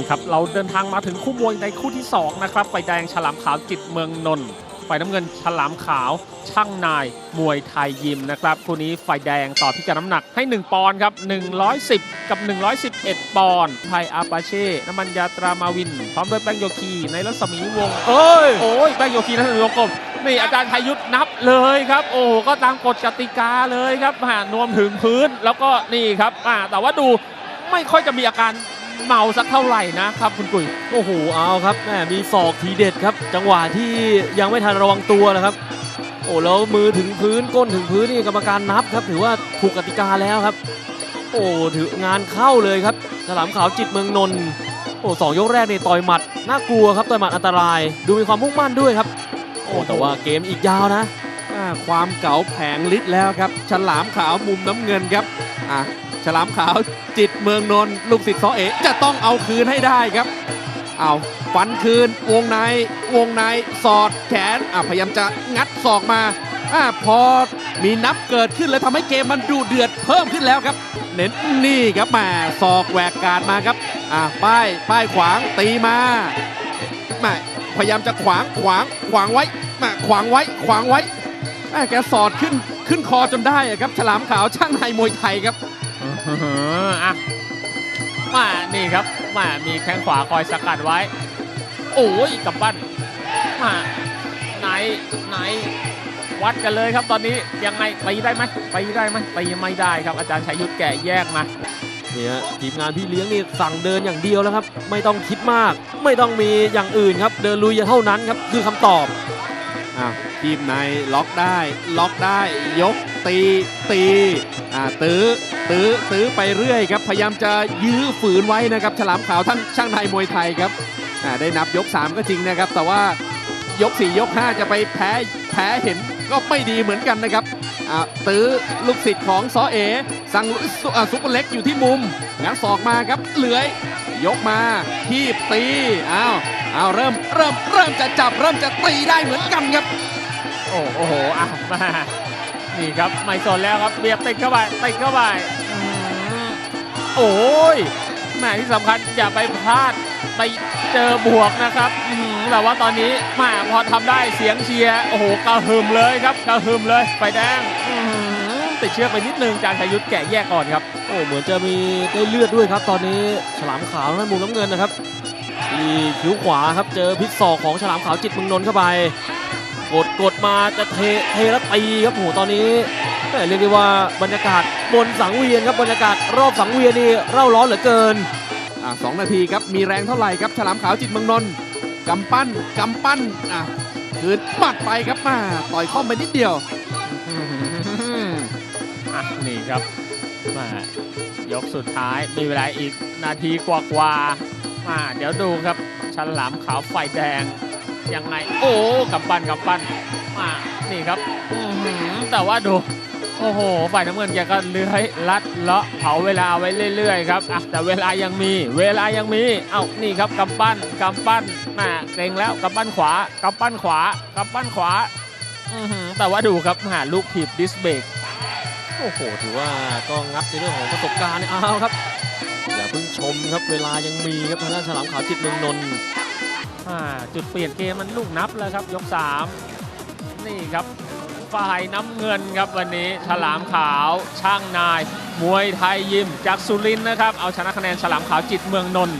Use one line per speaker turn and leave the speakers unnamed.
นี่ครับเราเดินทางมาถึงคู่มวยในคู่ที่ 2 นะครับไฟแดงฉลามขาวจิตเมืองนนท์ไฟน้ำเงินฉลามขาวช่างนายมวยไทยยิมนะครับคู่นี้ไฟแดงต่อพิกัดน้ำหนักให้ 1 ปอนด์ครับ 110 กับ 111 ปอนด์ไทยอาปาเช่น้ำมันยาตรามาวิน พร้อมด้วยแป้งโยคีในรัศมีวงศ์
เอ้ย
โอ้ยแป้งโยคีนัทวงกลมนี่อาจารย์พายุทธนับเลยครับ โอ้โหก็ตามกฎกติกาเลยครับหานวมถึงพื้นแล้วก็นี่ครับอ่าแต่ว่าดูไม่ค่อยจะมีอาการ เมาสักเท่าไหร่นะครับคุณกุย
โอ้โหเอาครับแม่มีศอกทีเด็ดครับ จังหวะที่ยังไม่ทันระวังตัวนะครับ โอ้แล้วมือถึงพื้นก้นถึงพื้นนี่กรรมการนับครับ ถือว่าถูกกติกาแล้วครับ โอ้ถืองานเข้าเลยครับฉลามขาวจิตเมืองนนท์โอ้สองยกแรกนี่ต่อยหมัดน่ากลัวครับต่อยหมัดอันตราย ดูมีความมุ่งมั่นด้วยครับ โอ้แต่ว่าเกมอีกยาวนะ
อ่าความเก๋าแผงฤทธิ์แล้วครับ ฉลามขาวมุมน้ำเงินครับ อะ ฉลามขาวจิตเมืองนนท์ลูกศิษย์ซอเอจะต้องเอาคืนให้ได้ครับเอาฟันคืนวงในวงในสอดแขนอะพยายามจะงัดศอกมาอะพอมีนับเกิดขึ้นเลยทำให้เกมมันดูเดือดเพิ่มขึ้นแล้วครับ เน้นนี่ครับมาศอกแหวกการมาครับอะป้ายป้ายขวางตีมาแม่พยายามจะขวางขวางขวางไว้แม่ขวางไว้ขวางไว้แม่แกสอดขึ้นขึ้นคอจนได้ครับ ฉลามขาวช่างในมวยไทยครับ
อะมานี่ครับมามีแข้งขวาคอยสกัดไว้ โอ้ยกับปั้นมาไหนไหนวัดกันเลยครับตอนนี้ยังไงตีได้ไหมตีได้ไหมตีไม่ได้ครับอาจารย์ชัยยุทธแกะแยกมา
เนี่ยทีมงานพี่เลี้ยงนี่สั่งเดินอย่างเดียวแล้วครับ ไม่ต้องคิดมาก ไม่ต้องมีอย่างอื่นครับ เดินลุยเท่านั้นครับ คือคำตอบ
อะทีมในล็อกได้ ล็อกได้ ยกตีตีอ่าตื้อตื้อตื้อไปเรื่อยครับ พยายามจะยื้อฝืนไว้นะครับ ฉลามขาวท่านช่างในมวยไทยครับอ่าได้นับยก 3 ก็จริงนะครับ แต่ว่ายก 4 ยก 5 จะไปแพ้แพ้เห็นก็ไม่ดีเหมือนกันนะครับอ่าตื้อลูกศิษย์ของซอเอ สั่งซุอ่าซุปเปอร์เล็กอยู่ที่มุมงัดศอกมาครับเหลือยยกมาทีบตีอ้าว อ้าวเริ่มเริ่มเริ่มจะจับเริ่มจะตีได้เหมือนกันครับ
โอ้โอ้โหอะมานี่ครับไม่สนแล้วครับเบียบติดเข้าไปติดเข้าไปอืมโอ้ยแหมที่สำคัญอย่าไปพลาดไปเจอบวกนะครับอื้อหือแต่ว่าตอนนี้แหมพอทำได้เสียงเชียร์โอ้โหกระหึ่มเลยครับกระหึ่มเลยไฟแดงอื้อหือติดเชือกไปนิดนึงจานชยุทธแกะแยกก่อนครับ
โอ้เหมือนจะมีได้เลือดด้วยครับ ตอนนี้ฉลามขาวนั่นมุมน้ำเงินนะครับ ที่คิ้วขวาครับเจอพิษศอกของฉลามขาวจิตเมืองนนท์เข้าไป กดกดมาจะเทเทแล้วตีครับโอ้โหตอนนี้แหม่เรียกได้ว่าบรรยากาศบนสังเวียนครับบรรยากาศรอบสังเวียนนี่เร่าร้อนเหลือเกิน
อ่าสองนาทีครับมีแรงเท่าไหร่ครับฉลามขาวจิตเมืองนนท์กำปั้นกำปั้นอะคืนหมัดไปครับมาต่อยข้อมไปนิดเดียว
อะนี่ครับมายกสุดท้ายมีเวลาอีกนาทีกว่าๆ มาเดี๋ยวดูครับฉลามขาวไฟแดงยังไง โอ้กำปั้นกำปั้นมานี่ครับแต่ว่าดูโอ้โห ฝ่ายน้ำเงินแกก็เลื้อยลัดเลาะเผาเวลาไว้เรื่อยๆครับอะแต่เวลายังมี เวลายังมี เอ้านี่ครับกำปั้นกำปั้นมาเกรงแล้วกำปั้นขวากำปั้นขวากำปั้นขวาแต่ว่าดูครับหาลูกถีบดิสเบรก
โอ้โห ถือว่าก็งัดในเรื่องของประสบการณ์เอาครับ อย่าเพิ่งชมครับเวลายังมีครับทางด้านฉลามขาวจิตเมืองนนท์
จุดเปลี่ยนเกมมันลูกนับแล้วครับยก 3 นี่ครับฝ่ายน้ำเงินครับวันนี้ฉลามขาวช่างนาย มวยไทยยิมจากสุรินทร์นะครับ เอาชนะคะแนนฉลามขาวจิตเมืองนนท์